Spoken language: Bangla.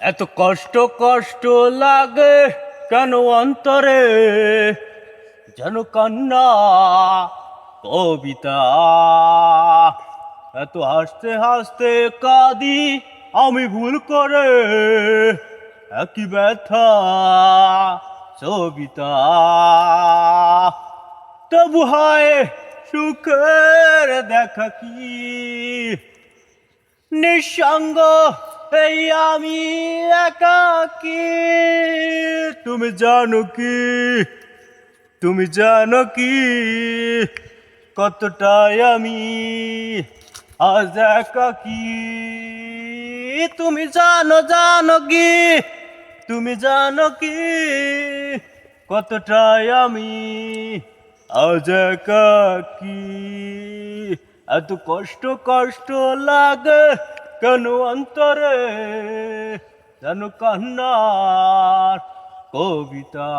এত কষ্ট কষ্ট লাগে কেন অন্তরে? যেন কান্না, কবিতা। এত হাসতে হাসতে কাঁদি আমি ভুল করে। একই ব্যথা, সবিতা। তবু হয় সুখের দেখা কি? নিঃসঙ্গ এই আমি একাকি তুমি জানো কি? তুমি জানো কি? কতটাই আমি আজ একাকি তুমি জানো জানো কি? তুমি জানো কি? কতটাই আমি আজ একাকি এত কষ্ট কষ্ট লাগে কেন অন্তরে? যেন কান্নার কবিতা।